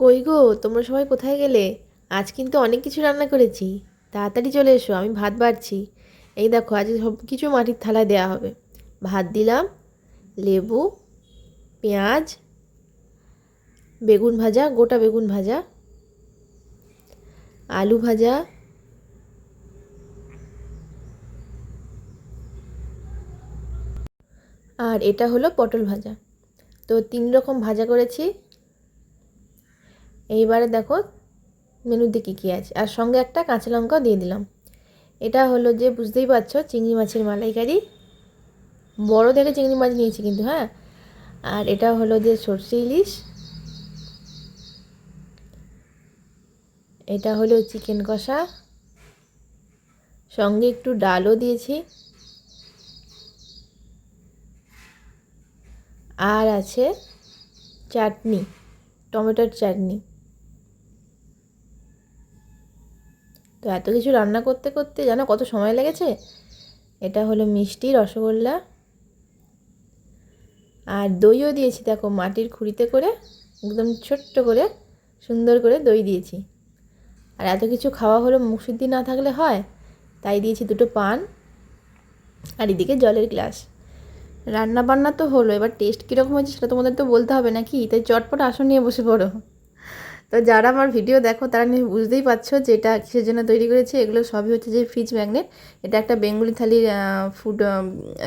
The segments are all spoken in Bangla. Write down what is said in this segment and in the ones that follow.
কই গো, তোমরা সবাই কোথায় গেলে? আজ কিন্তু অনেক কিছু রান্না করেছি। তাড়াতাড়ি চলে এসো, আমি ভাত বাড়ছি। এই দেখো, আজ সব কিছু মাটির থালায় দেওয়া হবে। ভাত দিলাম, লেবু, পেঁয়াজ, বেগুন ভাজা, গোটা বেগুন ভাজা, আলু ভাজা, আর এটা হলো পটল ভাজা। তো তিন রকম ভাজা করেছি। এইবারে দেখো মেনুতে কী কী আছে। আর সঙ্গে একটা কাঁচা লঙ্কাও দিয়ে দিলাম। এটা হলো যে বুঝতেই পারছ চিংড়ি মাছের মালাইকারি। বড় দেখে চিংড়ি মাছ নিয়েছি কিন্তু হ্যাঁ? আর এটা হলো যে সর্ষে ইলিশ। এটা হলো চিকেন কষা। সঙ্গে একটু ডালও দিয়েছি। আর আছে চাটনি, টমেটোর চাটনি। তো এত কিছু রান্না করতে করতে জানো কত সময় লেগেছে? এটা হলো মিষ্টি, রসগোল্লা আর দইও দিয়েছি, দেখো মাটির খুঁড়িতে করে, একদম ছোট্ট করে, সুন্দর করে দই দিয়েছি। আর এত কিছু খাওয়া হলো মুখশুদ্ধি না থাকলে হয়, তাই দিয়েছি দুটো পান আর এদিকে জলের গ্লাস। রান্না বান্না তো হলো, এবার টেস্ট কীরকম হয়েছে সেটা তোমাদের তো বলতে হবে নাকি? তাই চটপট আসন নিয়ে বসে পড়ো। তো যারা আমার ভিডিও দেখো, তারা বুঝতেই পারছ যে এটা কিসের জন্য তৈরি করেছে। এগুলো সবই হচ্ছে যে ফ্রিজ ম্যাগনেট এটা একটা বেঙ্গলি থালির ফুড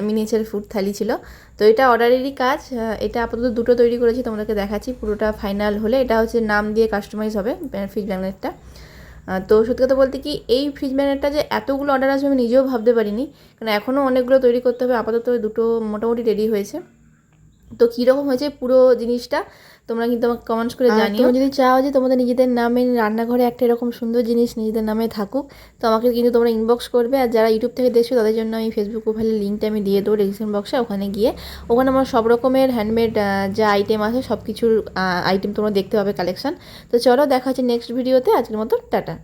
মিনিয়েচার ফুড থালি ছিল। তো এটা অর্ডারেরই কাজ। এটা আপাতত দুটো তৈরি করেছি, তোমাদেরকে দেখাচ্ছি। পুরোটা ফাইনাল হলে। এটা হচ্ছে নাম দিয়ে কাস্টমাইজ হবে ফ্রিজ ম্যাগনেটটা তো সত্যি কথা বলতে কি, এই ফ্রিজ ম্যাগনেটটা যে এতগুলো অর্ডার আসবে আমি নিজেও ভাবতে পারিনি। কারণ এখনও অনেকগুলো তৈরি করতে হবে। আপাতত দুটো মোটামুটি রেডি হয়েছে। তো কীরকম হয়েছে পুরো জিনিসটা? তোমরা কিন্তু আমাকে কমেন্টস করে জানিও। যদি চাও যে তোমাদের নিজেদের নামে রান্নাঘরে একটা এরকম সুন্দর জিনিস নিজেদের নামে থাকুক তো আমাকে কিন্তু তোমরা ইনবক্স করবে। আর যারা ইউটিউব থেকে দেখছ তাদের জন্য আমি ফেসবুক প্রোফাইলের লিঙ্কটা আমি দিয়ে দেবো ডিসক্রিপশন বক্সে ওখানে গিয়ে। ওখানে আমার সব রকমের হ্যান্ডমেড যা আইটেম আছে সব কিছুর আইটেম তোমরা দেখতে পাবে কালেকশন তো চলো দেখা হচ্ছে নেক্সট ভিডিওতে আজকের মতো টাটা।